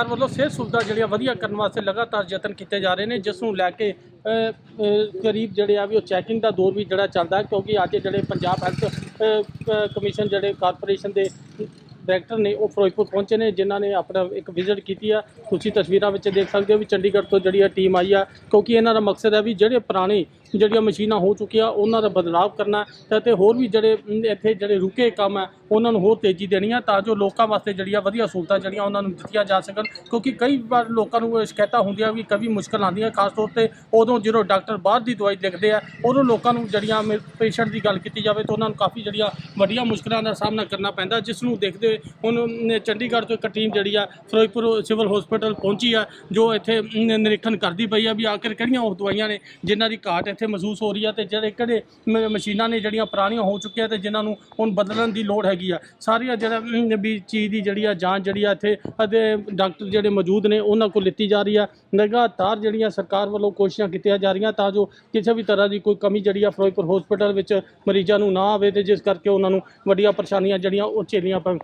ਸਰਕਾਰ ਵੱਲੋਂ ਸਿਹਤ ਸੁਵਿਧਾ ਜਿਹੜੀਆਂ ਵਧੀਆ ਕਰਨ ਵਾਸਤੇ ਲਗਾਤਾਰ ਯਤਨ ਕੀਤੇ ਜਾ ਰਹੇ ਨੇ, ਜਿਸ ਨੂੰ ਲੈ ਕੇ ਕਰੀਬ ਜਿਹੜੇ ਆ ਵੀ ਉਹ ਚੈਕਿੰਗ ਦਾ ਦੌਰ ਵੀ ਜਿਹੜਾ ਚੱਲਦਾ ਕਿਉਂਕਿ ਅੱਜ ਜਿਹੜੇ ਪੰਜਾਬ ਹੈਲਥ ਕਮਿਸ਼ਨ ਜਿਹੜੇ ਕਾਰਪੋਰੇਸ਼ਨ ਦੇ ਡਾਇਰੈਕਟਰ ਨੇ ਉਹ ਫਿਰੋਜ਼ਪੁਰ ਪਹੁੰਚੇ ਨੇ, ਜਿਨ੍ਹਾਂ ਨੇ ਆਪਣਾ ਇੱਕ ਵਿਜ਼ਿਟ ਕੀਤੀ ਆ। ਤੁਸੀਂ ਤਸਵੀਰਾਂ ਵਿੱਚ ਦੇਖ ਸਕਦੇ ਹੋ ਵੀ ਚੰਡੀਗੜ੍ਹ ਤੋਂ ਜਿਹੜੀ ਆ ਟੀਮ ਆਈ ਆ, ਕਿਉਂਕਿ ਇਹਨਾਂ ਦਾ ਮਕਸਦ ਹੈ ਵੀ ਜਿਹੜੇ ਪੁਰਾਣੇ ਜਿਹੜੀਆਂ ਮਸ਼ੀਨਾਂ ਹੋ ਚੁੱਕੀਆਂ, ਉਹਨਾਂ ਦਾ ਬਦਲਾਵ ਕਰਨਾ ਅਤੇ ਹੋਰ ਵੀ ਜਿਹੜੇ ਇੱਥੇ ਜਿਹੜੇ ਰੁਕੇ ਕੰਮ ਹੈ, ਉਹਨਾਂ ਨੂੰ ਹੋਰ ਤੇਜ਼ੀ ਦੇਣੀ ਆ ਤਾਂ ਜੋ ਲੋਕਾਂ ਵਾਸਤੇ ਜਿਹੜੀਆਂ ਵਧੀਆ ਸਹੂਲਤਾਂ ਜਿਹੜੀਆਂ ਉਹਨਾਂ ਨੂੰ ਦਿੱਤੀਆਂ ਜਾ ਸਕਣ। ਕਿਉਂਕਿ ਕਈ ਵਾਰ ਲੋਕਾਂ ਨੂੰ ਇਹ ਸ਼ਿਕਾਇਤਾਂ ਹੁੰਦੀਆਂ ਵੀ ਕਵੀ ਮੁਸ਼ਕਲ ਆਉਂਦੀਆਂ, ਖਾਸ ਤੌਰ ਤੇ ਉਦੋਂ ਜਦੋਂ ਡਾਕਟਰ ਬਾਹਰ ਦੀ ਦਵਾਈ ਲਿਖਦੇ ਆ, ਉਦੋਂ ਲੋਕਾਂ ਨੂੰ ਜਿਹੜੀਆਂ ਪੇਸ਼ੈਂਟ ਦੀ ਗੱਲ ਕੀਤੀ ਜਾਵੇ ਤਾਂ ਉਹਨਾਂ ਨੂੰ ਕਾਫੀ ਜਿਹੜੀਆਂ ਵੱਡੀਆਂ ਮੁਸ਼ਕਲਾਂ ਦਾ ਸਾਹਮਣਾ ਕਰਨਾ ਪੈਂਦਾ। ਜਿਸ ਨੂੰ ਦੇਖਦੇ ਹੋਏ ਹੁਣ ਚੰਡੀਗੜ੍ਹ ਤੋਂ ਇੱਕ ਟੀਮ ਜਿਹੜੀ ਆ, ਫਿਰੋਜ਼ਪੁਰ ਸਿਵਲ ਹਸਪੀਟਲ ਪਹੁੰਚੀ ਆ, ਜੋ ਇੱਥੇ ਨਿਰੀਖਣ ਕਰਦੀ ਪਈ ਆ ਵੀ ਆਖਿਰ ਕਿਹੜੀਆਂ ਉਹ ਦਵਾਈਆਂ ਨੇ, ਜਿਨ੍ਹਾਂ ਦੀ ਘਾਟ ਇੱਥੇ ਮਹਿਸੂਸ ਹੋ ਰਹੀ ਹੈ ਤੇ ਜਿਹੜੇ ਕਿਹੜੇ ਮਸ਼ੀਨਾਂ ਨੇ ਜਿਹੜੀਆਂ ਪੁਰਾਣੀਆਂ ਹੋ ਚੁੱਕੀਆਂ ਤੇ ਜਿਨ੍ਹਾਂ ਨੂੰ ਹੁਣ ਬਦਲਣ ਦੀ ਲੋੜ ਹੈਗੀ ਆ। ਸਾਰੀਆਂ ਜਿਹੜਾ ਵੀ ਚੀਜ਼ ਦੀ ਜਿਹੜੀ ਆ ਜਾਂਚ ਜਿਹੜੀ ਆ ਇੱਥੇ ਅਤੇ ਡਾਕਟਰ ਜਿਹੜੇ ਮੌਜੂਦ ਨੇ ਉਹਨਾਂ ਕੋਲ ਲਿੱਤੀ ਜਾ ਰਹੀ ਆ। ਲਗਾਤਾਰ ਜਿਹੜੀਆਂ ਸਰਕਾਰ ਵੱਲੋਂ ਕੋਸ਼ਿਸ਼ਾਂ ਕੀਤੀਆਂ ਜਾ ਰਹੀਆਂ ਤਾਂ ਜੋ ਕਿਸੇ ਵੀ ਤਰ੍ਹਾਂ ਦੀ ਕੋਈ ਕਮੀ ਜਿਹੜੀ ਆ ਫਿਰੋਜ਼ਪੁਰ ਹਸਪੀਟਲ ਵਿੱਚ ਮਰੀਜ਼ਾਂ ਨੂੰ ਨਾ ਆਵੇ ਤੇ ਜਿਸ ਕਰਕੇ ਉਹਨਾਂ ਨੂੰ ਵੱਡੀਆਂ ਪਰੇਸ਼ਾਨੀਆਂ ਜਿਹੜੀਆਂ ਉਹ ਝੇਲੀਆਂ ਪੈਣ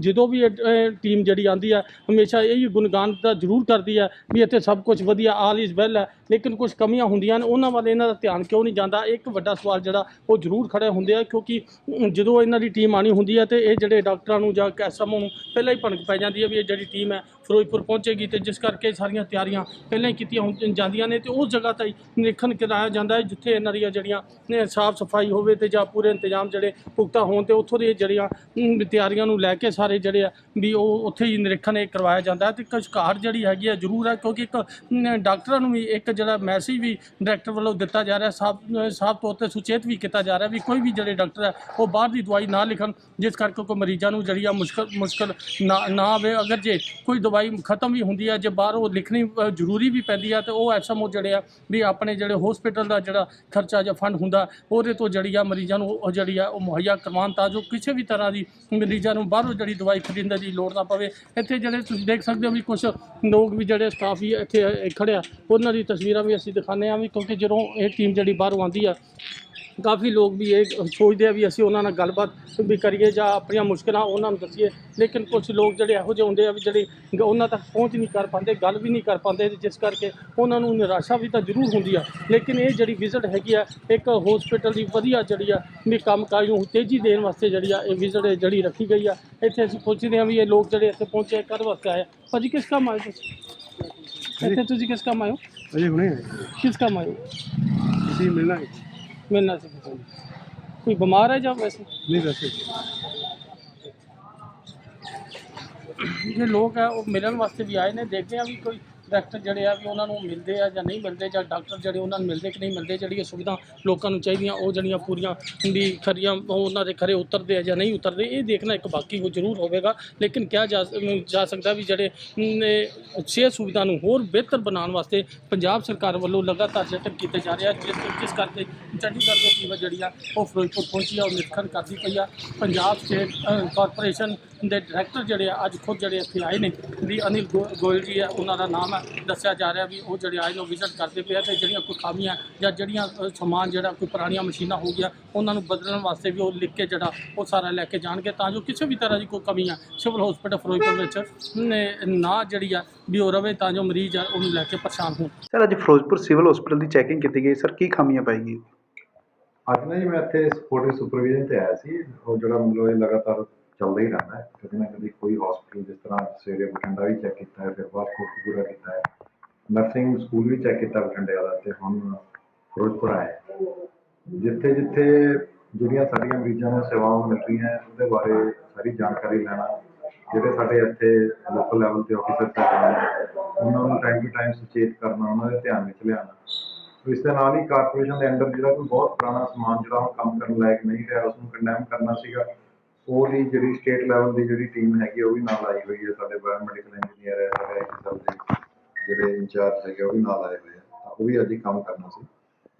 ਜਦੋਂ ਵੀ ਇਹ- ਟੀਮ ਜਿਹੜੀ ਆਂਦੀ ਆ, ਹਮੇਸ਼ਾ ਇਹ ਗੁਣਗਾਨ ਤਾਂ ਜ਼ਰੂਰ ਕਰਦੀ ਆ ਵੀ ਇੱਥੇ ਸਭ ਕੁਝ ਵਧੀਆ ਆਲ ਇਜ਼ ਵੈਲ ਹੈ ਲੇਕਿਨ ਕੁਝ ਕਮੀਆਂ ਹੁੰਦੀਆਂ ਨੇ, ਉਹਨਾਂ ਵੱਲ ਇਹਨਾਂ ਦਾ ਧਿਆਨ ਕਿਉਂ ਨਹੀਂ ਜਾਂਦਾ? ਇੱਕ ਵੱਡਾ ਸਵਾਲ ਜਿਹੜਾ ਉਹ ਜ਼ਰੂਰ ਖੜੇ ਹੁੰਦੇ ਆ, ਕਿਉਂਕਿ ਜਦੋਂ ਇਹਨਾਂ ਦੀ ਟੀਮ ਆਣੀ ਹੁੰਦੀ ਹੈ ਤੇ ਇਹ ਜਿਹੜੇ ਡਾਕਟਰਾਂ ਨੂੰ ਜਾਂ ਕੈਸਮੋ ਨੂੰ ਪਹਿਲਾਂ ਹੀ ਭਣਕ ਪੈ ਜਾਂਦੀ ਹੈ ਵੀ ਇਹ ਜਿਹੜੀ ਟੀਮ ਹੈ ਫਿਰੋਜ਼ਪੁਰ ਪਹੁੰਚੇਗੀ ਤੇ ਜਿਸ ਕਰਕੇ ਸਾਰੀਆਂ ਤਿਆਰੀਆਂ ਪਹਿਲਾਂ ਹੀ ਕੀਤੀਆਂ ਹੁੰ- ਜਾਂਦੀਆਂ ਨੇ ਤੇ ਉਸ ਜਗ੍ਹਾ ਤੇ ਨਿਰੀਖਣ ਕਰਾਇਆ ਜਾਂਦਾ ਹੈ, ਜਿੱਥੇ ਇਹਨਾਂ ਦੀਆਂ ਜਿਹੜੀਆਂ ਸਾਫ਼ ਸਫ਼ਾਈ ਹੋਵੇ ਤੇ ਜਾਂ ਪੂਰੇ ਇੰਤਜ਼ਾਮ ਜਿਹੜੇ ਪੁਖਤਾ ਹੋਣ ਤੇ ਉੱਥੋਂ ਦੀਆਂ ਜਿਹੜੀਆਂ ਤਿਆਰੀਆਂ ਨੂੰ ਲੈ ਕੇ ਸਾਰੇ ਜਿਹੜੇ ਆ ਵੀ ਉਹ ਉੱਥੇ ਹੀ ਨਿਰੀਖਣ ਇਹ ਕਰਵਾਇਆ ਜਾਂਦਾ ਹੈ ਤੇ ਕੁਝ ਘਾਟ ਜਿਹੜੀ ਹੈਗੀ ਆ ਜ਼ਰੂਰ ਹੈ, ਕਿਉਂਕਿ ਇੱਕ ਡਾਕਟਰਾਂ ਨੂੰ ਵੀ ਇੱਕ ਜਿਹੜਾ ਮੈਸੇਜ ਵੀ ਡਾਇਰੈਕਟਰ ਵੱਲੋਂ ਦਿੱਤਾ ਜਾ ਰਿਹਾ ਸਾਫ਼ ਸਾਫ਼ ਤੌਰ ਤੇ ਸੁਚੇਤ ਵੀ ਕੀਤਾ ਜਾ ਰਿਹਾ ਵੀ ਕੋਈ ਵੀ ਜਿਹੜੇ ਡਾਕਟਰ ਹੈ ਉਹ ਬਾਹਰ ਦੀ ਦਵਾਈ ਨਾ ਲਿਖਣ ਜਿਸ ਕਰਕੇ ਕੋਈ ਮਰੀਜ਼ਾਂ ਨੂੰ ਜਿਹੜੀ ਆ ਮੁਸ਼ਕਲ ਮੁਸ਼ਕਲ ਨਾ ਨਾ ਆਵੇ। ਅਗਰ ਜੇ ਕੋਈ ਦਵਾਈ ਖਤਮ ਵੀ ਹੁੰਦੀ ਹੈ ਜੇ ਬਾਹਰ ਉਹ ਲਿਖਣੀ ਜ਼ਰੂਰੀ ਵੀ ਪੈਂਦੀ ਆ ਤੇ ਉਹ ਐਸਐਮਓ ਜਿਹੜੇ ਆ ਵੀ ਆਪਣੇ ਜਿਹੜੇ ਹਸਪੀਟਲ ਦਾ ਜਿਹੜਾ ਖਰਚਾ ਜਾਂ ਫੰਡ ਹੁੰਦਾ ਉਹਦੇ ਤੋਂ ਜਿਹੜੀ ਆ ਮਰੀਜ਼ਾਂ ਨੂੰ ਉਹ ਜਿਹੜੀ ਆ ਉਹ ਮੁਹੱਈਆ ਕਰਵਾਉਣ ਤਾਂ ਜੋ ਕਿਸੇ ਵੀ ਤਰ੍ਹਾਂ ਦੀ ਮਰੀਜ਼ਾਂ ਨੂੰ ਬਾਹਰੋਂ ਜਿਹੜੀ ਦਵਾਈ ਖਰੀਦਣ ਦੀ ਲੋੜ ਨਾ ਪਵੇ। ਇੱਥੇ ਜਿਹੜੇ ਤੁਸੀਂ ਦੇਖ ਸਕਦੇ ਹੋ ਵੀ ਕੁਝ ਲੋਕ ਵੀ ਜਿਹੜੇ ਸਟਾਫ ਵੀ ਇੱਥੇ ਅ, ਖੜਿਆ ਉਹਨਾਂ ਦੀ ਤਸਵੀਰਾਂ ਵੀ ਅਸੀਂ ਦਿਖਾਉਂਦੇ ਹਾਂ ਵੀ ਕਿਉਂਕਿ ਜਦੋਂ ਇਹ ਟੀਮ ਜਿਹੜੀ ਬਾਹਰੋਂ ਆਉਂਦੀ ਆ ਕਾਫੀ ਲੋਕ ਵੀ ਇਹ ਸੋਚਦੇ ਆ ਵੀ ਅਸੀਂ ਉਹਨਾਂ ਨਾਲ ਗੱਲਬਾਤ ਵੀ ਕਰੀਏ ਜਾਂ ਆਪਣੀਆਂ ਮੁਸ਼ਕਲਾਂ ਉਹਨਾਂ ਨੂੰ ਦੱਸੀਏ। ਲੇਕਿਨ ਕੁਝ ਲੋਕ ਜਿਹੜੇ ਇਹੋ ਜਿਹੇ ਹੁੰਦੇ ਆ ਵੀ ਜਿਹੜੇ ਉਹਨਾਂ ਤੱਕ ਪਹੁੰਚ ਨਹੀਂ ਕਰ ਪਾਉਂਦੇ ਗੱਲ ਵੀ ਨਹੀਂ ਕਰ ਪਾਉਂਦੇ ਜਿਸ ਕਰਕੇ ਉਹਨਾਂ ਨੂੰ ਨਿਰਾਸ਼ਾ ਵੀ ਤਾਂ ਜ਼ਰੂਰ ਹੁੰਦੀ ਆ। ਲੇਕਿਨ ਇਹ ਜਿਹੜੀ ਵਿਜ਼ਿਟ ਹੈਗੀ ਆ ਇੱਕ ਹਸਪੀਟਲ ਦੀ ਵਧੀਆ ਜਿਹੜੀ ਆ ਵੀ ਕੰਮਕਾਜ ਨੂੰ ਤੇਜ਼ੀ ਦੇਣ ਵਾਸਤੇ ਜਿਹੜੀ ਆ ਇਹ ਵਿਜ਼ਿਟ ਜਿਹੜੀ ਰੱਖੀ ਗਈ ਆ। ਇੱਥੇ ਅਸੀਂ ਪੁੱਛਦੇ ਆ ਵੀ ਇਹ ਲੋਕ ਜਿਹੜੇ ਇੱਥੇ ਪਹੁੰਚੇ ਕਦ ਵਾਸਤੇ ਆਏ? ਭਾਜੀ ਕਿਸ ਕੰਮ ਆਏ ਤੁਸੀਂ? ਇੱਥੇ ਤੁਸੀਂ ਕਿਸ ਕੰਮ ਆਏ ਹੋ? ਕਿਸ ਕੰਮ ਆਏ ਹੋ? ਤੁਸੀਂ ਮਿਲਣਾ ਹੈ। ਮਿਲਣਾ ਸੀ ਕਿਸੇ ਨੂੰ। ਕੋਈ ਬਿਮਾਰ ਹੈ ਜਾਂ ਵੈਸੇ? ਨਹੀਂ ਵੈਸੇ। ਜਿਹੜੇ ਲੋਕ ਆ ਉਹ ਮਿਲਣ ਵਾਸਤੇ ਵੀ ਆਏ ਨੇ ਦੇਖਦੇ ਆ ਵੀ ਕੋਈ ਡਾਕਟਰ ਜਿਹੜੇ ਆ ਵੀ ਉਹਨਾਂ ਨੂੰ ਮਿਲਦੇ ਆ ਜਾਂ ਨਹੀਂ ਮਿਲਦੇ ਜਾਂ ਡਾਕਟਰ ਜਿਹੜੇ ਉਹਨਾਂ ਨੂੰ ਮਿਲਦੇ ਕਿ ਨਹੀਂ ਮਿਲਦੇ, ਜਿਹੜੀਆਂ ਸੁਵਿਧਾ ਲੋਕਾਂ ਨੂੰ ਚਾਹੀਦੀਆਂ, ਉਹ ਜਿਹੜੀਆਂ ਪੂਰੀਆਂ ਵੀ ਖਰੀਆਂ, ਉਹ ਉਹਨਾਂ ਦੇ ਖਰੇ ਉਤਰਦੇ ਆ ਜਾਂ ਨਹੀਂ ਉਤਰਦੇ, ਇਹ ਦੇਖਣਾ ਇੱਕ ਬਾਕੀ ਹੋ ਜ਼ਰੂਰ ਹੋਵੇਗਾ। ਲੇਕਿਨ ਕਿਹਾ ਜਾ ਜਾ ਸਕਦਾ ਵੀ ਜਿਹੜੇ ਸਿਹਤ ਸੁਵਿਧਾ ਨੂੰ ਹੋਰ ਬਿਹਤਰ ਬਣਾਉਣ ਵਾਸਤੇ ਪੰਜਾਬ ਸਰਕਾਰ ਵੱਲੋਂ ਲਗਾਤਾਰ ਯਤਨ ਕੀਤੇ ਜਾ ਰਹੇ ਆ, ਜਿਸ ਜਿਸ ਕਰਕੇ ਚੰਡੀਗੜ੍ਹ ਤੋਂ ਟੀਮ ਜਿਹੜੀ ਆ ਉਹ ਫਿਰੋਜ਼ਪੁਰ ਪਹੁੰਚੀ ਆ ਉਹ ਨਿਰੀਖਣ ਕਰਦੀ ਪਈ ਆ। ਪੰਜਾਬ ਸਟੇਟ ਕਾਰਪੋਰੇਸ਼ਨ ਦੇ ਡਾਇਰੈਕਟਰ ਜਿਹੜੇ ਆ, ਅੱਜ ਖੁਦ ਜਿਹੜੇ ਇੱਥੇ ਆਏ ਨੇ, ਵੀ ਅਨਿਲ ਗੋ- ਗੋਇਲ ਜੀ ਆ, ਉਹਨਾਂ ਦਾ ਨਾਮ ਦੱਸਿਆ ਜਾ ਰਿਹਾ ਵੀ ਉਹ ਜਿਹੜੇ ਆਏ ਨੇ ਵਿਜ਼ਿਟ ਕਰਦੇ ਪਏ ਆ ਤੇ ਜਿਹੜੀਆਂ ਕੋਈ ਖਾਮੀਆਂ ਜਾਂ ਜਿਹੜੀਆਂ ਸਮਾਨ ਜਿਹੜਾ ਕੋਈ ਪੁਰਾਣੀਆਂ ਮਸ਼ੀਨਾਂ ਹੋ ਗਿਆ ਉਹਨਾਂ ਨੂੰ ਬਦਲਣ ਵਾਸਤੇ ਵੀ ਉਹ ਲਿਖ ਕੇ ਜਿਹੜਾ ਉਹ ਸਾਰਾ ਲੈ ਕੇ ਜਾਣਗੇ ਤਾਂ ਜੋ ਕਿਸੇ ਵੀ ਤਰ੍ਹਾਂ ਦੀ ਕੋਈ ਕਮੀ ਆ ਸਿਵਲ ਹਸਪੀਟਲ ਫਿਰੋਜ਼ਪੁਰ ਵਿੱਚ ਨ- ਨਾ ਜਿਹੜੀ ਆ ਵੀ ਉਹ ਰਵੇ ਤਾਂ ਜੋ ਮਰੀਜ਼ ਆ ਉਹਨੂੰ ਲੈ ਕੇ ਪਰੇਸ਼ਾਨ ਹੋਣ। ਸਰ ਅੱਜ ਫਿਰੋਜ਼ਪੁਰ ਸਿਵਲ ਹਸਪੀਟਲ ਦੀ ਚੈਕਿੰਗ ਕੀਤੀ ਗਈ। ਸਰ ਕੀ ਖਾਮੀਆਂ ਪਾਈ ਗਈ ਅੱਜ ਨਾ ਜੀ ਮੈਂ ਇੱਥੇ ਸਪੋਰਟਿਵ ਸੁਪਰਵਿਜ਼ਨ ਤੇ ਆਇਆ ਸੀ। ਉਹ ਜਿਹੜਾ ਮਤਲਬ ਇਹ ਲਗਾਤਾਰ ਚੱਲਦਾ ਹੀ ਰਹਿੰਦਾ ਹੈ। ਕਦੇ ਨਾ ਕਦੇ ਕੋਈ ਹਸਪੀਟਲ ਜਿਸ ਤਰ੍ਹਾਂ ਸਵੇਰੇ ਬਠਿੰਡਾ ਵੀ ਚੈੱਕ ਕੀਤਾ ਹੈ, ਫਿਰ ਬਾਅਦ ਕੋਟਕਪੂਰਾ ਕੀਤਾ ਹੈ। ਨਰਸਿੰਗ ਸਕੂਲ ਵੀ ਚੈੱਕ ਕੀਤਾ ਬਠਿੰਡੇ ਵਾਲਾ ਤੇ ਹੁਣ ਫਿਰੋਜ਼ਪੁਰ ਆਇਆ ਜਿੱਥੇ ਜਿੱਥੇ ਜਿਹੜੀਆਂ ਸਾਡੀਆਂ ਮਰੀਜ਼ਾਂ ਨੂੰ ਸੇਵਾਵਾਂ ਮਿਲ ਰਹੀਆਂ ਉਹਦੇ ਬਾਰੇ ਸਾਰੀ ਜਾਣਕਾਰੀ ਲੈਣਾ, ਜਿਹੜੇ ਸਾਡੇ ਇੱਥੇ ਲੋਕਲ ਲੈਵਲ ਤੇ ਆਫੀਸਰ ਸਾਹਿਬਾਨ ਉਹਨਾਂ ਨੂੰ ਟਾਈਮ ਟੂ ਟਾਈਮ ਸੁਚੇਤ ਕਰਨਾ, ਉਹਨਾਂ ਦੇ ਧਿਆਨ ਵਿੱਚ ਲਿਆਉਣਾ। ਇਸ ਦੇ ਨਾਲ ਹੀ ਕਾਰਪੋਰੇਸ਼ਨ ਦੇ ਅੰਡਰ ਜਿਹੜਾ ਕੋਈ ਬਹੁਤ ਪੁਰਾਣਾ ਸਮਾਨ ਜਿਹੜਾ ਉਹ ਕੰਮ ਕਰਨ ਲਾਇਕ ਨਹੀਂ ਰਿਹਾ ਉਸ ਨੂੰ ਕੰਡੈਮ ਕਰਨਾ ਸੀਗਾ। ਉਹਦੀ ਜਿਹੜੀ ਸਟੇਟ ਲੈਵਲ ਦੀ ਜਿਹੜੀ ਟੀਮ ਹੈਗੀ ਉਹ ਵੀ ਨਾਲ ਆਈ ਹੋਈ ਹੈ ਸਾਡੇ ਬਾਇਓਮੈਡੀਕਲ ਇੰਜੀਨੀਅਰ ਹੈ ਸਾਡੇ ਆਈਟੀ ਦੇ ਜਿਹੜੇ ਇੰਚਾਰਜ ਹੈਗੇ ਉਹ ਵੀ ਨਾਲ ਆਏ ਹੋਏ ਆ। ਤਾਂ ਉਹ ਵੀ ਅੱਜ ਹੀ ਕੰਮ ਕਰਨਾ ਸੀ।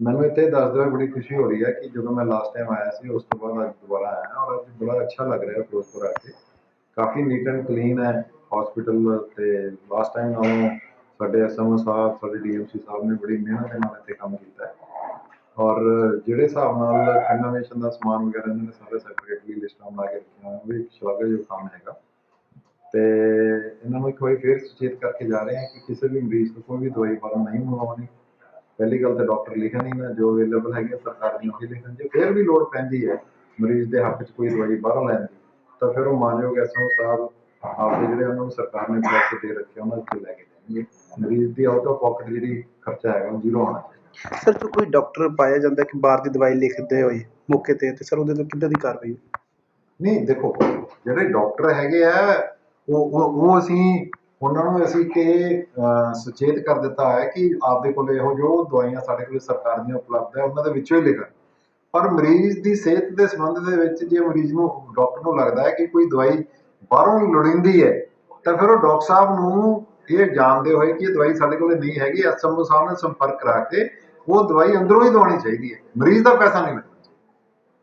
ਮੈਨੂੰ ਇੱਥੇ ਦੱਸਦੇ ਹੋਏ ਬੜੀ ਖੁਸ਼ੀ ਹੋ ਰਹੀ ਹੈ ਕਿ ਜਦੋਂ ਮੈਂ ਲਾਸਟ ਟਾਈਮ ਆਇਆ ਸੀ, ਉਸ ਤੋਂ ਬਾਅਦ ਅੱਜ ਦੁਬਾਰਾ ਆਇਆ ਔਰ ਅੱਜ ਬੜਾ ਅੱਛਾ ਲੱਗ ਰਿਹਾ ਫਿਰੋਜ਼ਪੁਰ ਆ ਕੇ। ਕਾਫੀ ਨੀਟ ਐਂਡ ਕਲੀਨ ਹੈ। ਹਸਪੀਟਲ ਤੇ ਲਾਸਟ ਟਾਈਮ ਨਾਲੋਂ ਸਾਡੇ ਐਸਐਮਓ ਸਾਹਿਬ, ਸਾਡੇ ਡੀਐਮਸੀ ਸਾਹਿਬ ਨੇ ਬੜੀ ਮਿਹਨਤ ਦੇ ਨਾਲ ਇੱਥੇ ਕੰਮ ਕੀਤਾ ਹੈ। ਔਰ ਜਿਹੜੇ ਹਿਸਾਬ ਨਾਲ ਕੰਨਵੇਸ਼ਨ ਦਾ ਸਮਾਨ ਵਗੈਰਾ ਇਹਨਾਂ ਨੇ ਸਾਰੇ ਸੈਪਰੇਟਲੀ ਲਿਸਟਾਂ ਬਣਾ ਕੇ ਰੱਖੀਆਂ ਹੋਈਆਂ ਵੀ ਇੱਕ ਸ਼ਲਾਘਾਯੋਗ ਕੰਮ ਹੈਗਾ। ਤੇ ਇਹਨਾਂ ਨੂੰ ਇੱਕ ਵਾਰੀ ਫੇਰ ਸੁਚੇਤ ਕਰਕੇ ਜਾ ਰਹੇ ਹਾਂ ਕਿ ਕਿਸੇ ਵੀ ਮਰੀਜ਼ ਨੂੰ ਕੋਈ ਵੀ ਦਵਾਈ ਬਾਹਰੋਂ ਨਹੀਂ ਮੰਗਵਾਉਣੀ। ਪਹਿਲੀ ਗੱਲ ਤਾਂ ਡਾਕਟਰ ਲਿਖਣ ਹੀ ਨਾ, ਜੋ ਅਵੇਲੇਬਲ ਹੈਗੇ ਸਰਕਾਰ ਦੀ ਉਹੀ ਲਿਖਣ ਜੇ। ਫਿਰ ਵੀ ਲੋੜ ਪੈਂਦੀ ਹੈ ਮਰੀਜ਼ ਦੇ ਹੱਕ 'ਚ ਕੋਈ ਦਵਾਈ ਬਾਹਰੋਂ ਲੈਣ ਦੀ। ਤਾਂ ਫਿਰ ਉਹ ਮਾਨਯੋਗ ਐਸਓ ਸਾਹਿਬ, ਆਪਦੇ ਜਿਹੜੇ ਉਹਨਾਂ ਨੂੰ ਸਰਕਾਰ ਨੇ ਪੈਸੇ ਦੇ ਰੱਖੇ ਉਹਨਾਂ ਤੋਂ ਲੈ ਕੇ ਦੇਣਗੇ ਮਰੀਜ਼ ਦੀ ਆਊਟ ਆਫ ਪਾਕਟ ਜਿਹੜੀ ਖਰਚਾ ਹੈਗਾ, ਉਹ ਜ਼ੀਰੋ ਆਉਣਾ ਚਾਹੀਦਾ। ਸਰ ਜੋ ਕੋਈ ਡਾਕਟਰ ਪਾਇਆ ਜਾਂਦਾ ਕਿ ਬਾਹਰ ਦੀ ਦਵਾਈ ਲਿਖਦੇ ਹੋਏ ਮੌਕੇ ਤੇ ਤੇ ਸਰ ਉਹਦੇ ਤੋਂ ਕਿੱਦਾਂ ਦੀ ਕਾਰਵਾਈ ਨਹੀਂ ਦੇਖੋ ਜਿਹੜੇ ਡਾਕਟਰ ਹੈਗੇ ਆ ਉਹ ਉਹ ਉਹ ਅਸੀਂ ਉਹਨਾਂ ਨੂੰ ਅਸੀਂ ਕਿ ਅਹ, ਸੁਚੇਤ ਕਰ ਦਿੱਤਾ ਹੈ ਕਿ ਆਪਦੇ ਕੋਲ ਇਹੋ ਜੋ ਦਵਾਈਆਂ ਸਾਡੇ ਕੋਲ ਸਰਕਾਰ ਦੀਆਂ ਉਪਲਬਧ ਹੈ ਉਹਨਾਂ ਦੇ ਵਿੱਚੋਂ ਹੀ ਲਿਖਣ। ਪਰ ਮਰੀਜ਼ ਦੀ ਸਿਹਤ ਦੇ ਸੰਬੰਧ ਦੇ ਵਿੱਚ ਜੇ ਮਰੀਜ਼ ਨੂੰ ਡਾਕਟਰ ਨੂੰ ਲੱਗਦਾ ਹੈ ਕਿ ਕੋਈ ਦਵਾਈ ਬਾਹਰੋਂ ਲੋੜੀਂਦੀ ਹੈ ਤਾਂ ਫਿਰ ਉਹ ਡਾਕਟਰ ਸਾਹਿਬ ਨੂੰ ਇਹ ਜਾਣਦੇ ਹੋਏ ਕਿ ਇਹ ਦਵਾਈ ਸਾਡੇ ਕੋਲ ਨਹੀਂ ਹੈਗੀ ਐਸਐਮਓ ਸਾਹਿਬ ਨਾਲ ਸੰਪਰਕ ਕਰਾ ਕੇ ਉਹ ਦਵਾਈ ਅੰਦਰੋਂ ਹੀ ਦਵਾਉਣੀ ਚਾਹੀਦੀ ਹੈ। ਮਰੀਜ਼ ਦਾ ਪੈਸਾ ਨਹੀਂ ਲੱਗਣਾ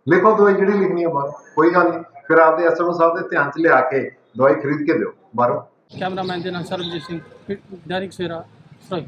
ਲਿਖੋ ਦਵਾਈ ਜਿਹੜੀ ਲਿਖਣੀ ਹੈ ਬਾਹਰ, ਕੋਈ ਗੱਲ ਨਹੀਂ। ਫਿਰ ਆਪਦੇ ਐਸਐਮਓ ਸਾਹਿਬ ਦੇ ਧਿਆਨ 'ਚ ਲਿਆ ਕੇ ਦਵਾਈ ਖਰੀਦ ਕੇ ਦਿਓ ਬਾਹਰੋਂ। ਕੈਮਰਾਮੈਨ ਦੇ ਨਾਲ ਸਰਬਜੀਤ ਸਿੰਘ ਦੈਨਿਕ ਸਵੇਰਾ ਸਰਾਏ